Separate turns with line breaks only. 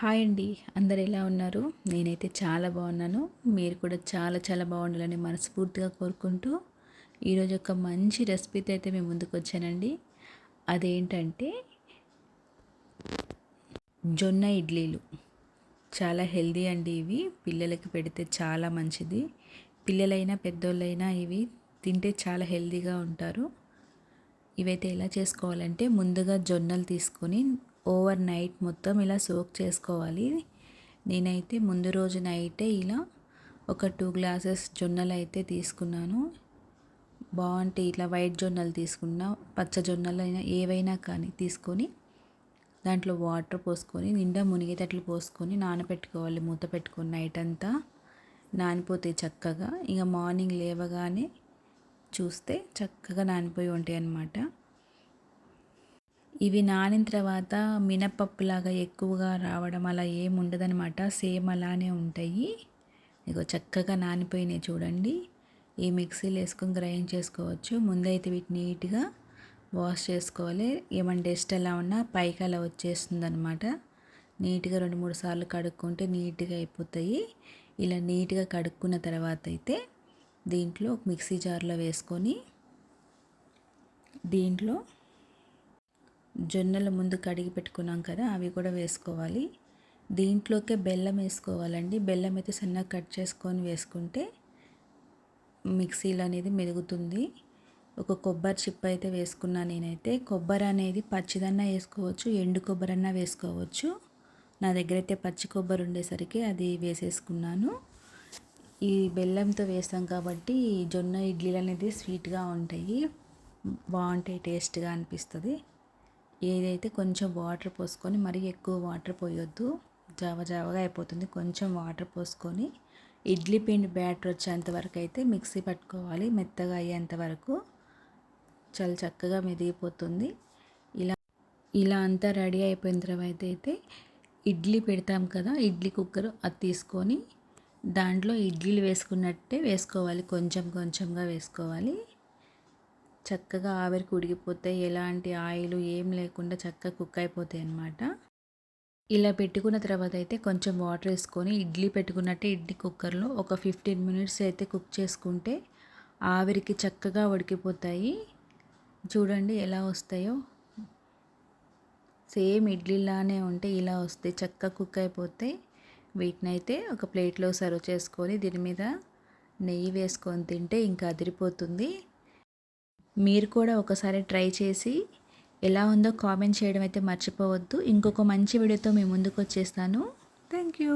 Hi అండి. అందరు ఎలా ఉన్నారు? నేనైతే చాలా బాగున్నాను. మీరు కూడా చాలా చాలా బాగుండాలని మనస్ఫూర్తిగా కోరుకుంటూ ఈరోజు ఒక మంచి రెసిపీతో అయితే మేము ముందుకు వచ్చానండి. అదేంటంటే జొన్న ఇడ్లీలు. చాలా హెల్దీ అండి ఇవి. పిల్లలకి పెడితే చాలా మంచిది. పిల్లలైనా పెద్దోళ్ళైనా ఇవి తింటే చాలా హెల్దీగా ఉంటారు. ఇవైతే ఎలా చేసుకోవాలంటే ముందుగా జొన్నలు తీసుకొని ఓవర్ నైట్ మొత్తం ఇలా సోక్ చేసుకోవాలి. నేనైతే ముందు రోజు నైటే ఇలా ఒక టూ గ్లాసెస్ జొన్నలు అయితే తీసుకున్నాను. బాగుంటాయి ఇట్లా వైట్ జొన్నలు తీసుకున్నా పచ్చ జొన్నలు అయినా ఏవైనా కానీ తీసుకొని దాంట్లో వాటర్ పోసుకొని నిండా మునిగేటట్లు పోసుకొని నానబెట్టుకోవాలి మూత పెట్టుకొని నైట్ అంతా నానిపోతాయి చక్కగా. ఇక మార్నింగ్ లేవగానే చూస్తే చక్కగా నానిపోయి ఉంటాయి అన్నమాట ఇవి నానిన తర్వాత మినపప్పులాగా ఎక్కువగా రావడం అలా ఏమి ఉండదనమాట సేమ్ అలానే ఉంటాయి. ఇగో చక్కగా నానిపోయినాయి చూడండి. ఈ మిక్సీలో వేసుకొని గ్రైండ్ చేసుకోవచ్చు. ముందైతే వీటిని నీట్గా వాష్ చేసుకోవాలి. ఏమైనా డస్ట్ అలా ఉన్నా పైకి అలా వచ్చేస్తుంది అనమాట నీట్గా రెండు మూడు సార్లు కడుక్కుంటే నీట్గా అయిపోతాయి. ఇలా నీట్గా కడుక్కున్న తర్వాత అయితే దీంట్లో ఒక మిక్సీ జార్లో వేసుకొని దీంట్లో జొన్నలు ముందు కడిగి పెట్టుకున్నాం కదా అవి కూడా వేసుకోవాలి. దీంట్లోకే బెల్లం వేసుకోవాలండి. బెల్లం అయితే సన్నగా కట్ చేసుకొని వేసుకుంటే మిక్సీలో అనేది మెరుగుతుంది ఒక కొబ్బరి చిప్ప అయితే వేసుకున్నా నేనైతే. కొబ్బరి అనేది పచ్చిదన్నా వేసుకోవచ్చు ఎండు కొబ్బరన్నా వేసుకోవచ్చు. నా దగ్గర అయితే పచ్చి కొబ్బరి ఉండేసరికి అది వేసేసుకున్నాను. ఈ బెల్లంతో వేస్తాం కాబట్టి జొన్న ఇడ్లీలు అనేది స్వీట్గా ఉంటాయి. బాగుంటాయి టేస్ట్గా అనిపిస్తుంది. ఏదైతే కొంచెం వాటర్ పోసుకొని మరీ ఎక్కువ వాటర్ పోయొద్దు. జావ జావగా అయిపోతుంది. కొంచెం వాటర్ పోసుకొని ఇడ్లీ పిండి బ్యాటర్ వచ్చేంత వరకు అయితే మిక్సీ పట్టుకోవాలి. మెత్తగా అయ్యేంత వరకు చాలా చక్కగా మెదిగిపోతుంది. ఇలా ఇలా అంతా రెడీ అయిపోయిన తర్వాత అయితే ఇడ్లీ పెడతాం కదా ఇడ్లీ కుక్కర్ అది తీసుకొని దాంట్లో ఇడ్లీలు వేసుకున్నట్టే వేసుకోవాలి. కొంచెం కొంచెంగా వేసుకోవాలి. చక్కగా ఆవిరికి ఉడికిపోతాయి ఎలాంటి ఆయిల్ ఏం లేకుండా చక్కగా కుక్ అయిపోతాయి అన్నమాట. ఇలా పెట్టుకున్న తర్వాత అయితే కొంచెం వాటర్ వేసుకొని ఇడ్లీ పెట్టుకున్నట్టే ఇడ్లీ కుక్కర్లో ఒక ఫిఫ్టీన్ మినిట్స్ అయితే కుక్ చేసుకుంటే ఆవిరికి చక్కగా ఉడికిపోతాయి. చూడండి ఎలా వస్తాయో. సేమ్ ఇడ్లీలానే ఉంటే ఇలా వస్తాయి చక్కగా కుక్ అయిపోతాయి వీటిని అయితే ఒక ప్లేట్లో సర్వ్ చేసుకొని దీని మీద నెయ్యి వేసుకొని తింటే ఇంకా అదిరిపోతుంది. మీరు కూడా ఒకసారి ట్రై చేసి ఎలా ఉందో కామెంట్ చేయడం అయితే మర్చిపోవద్దు. ఇంకొక మంచి వీడియోతో మీ ముందుకు వచ్చేస్తాను. Thank you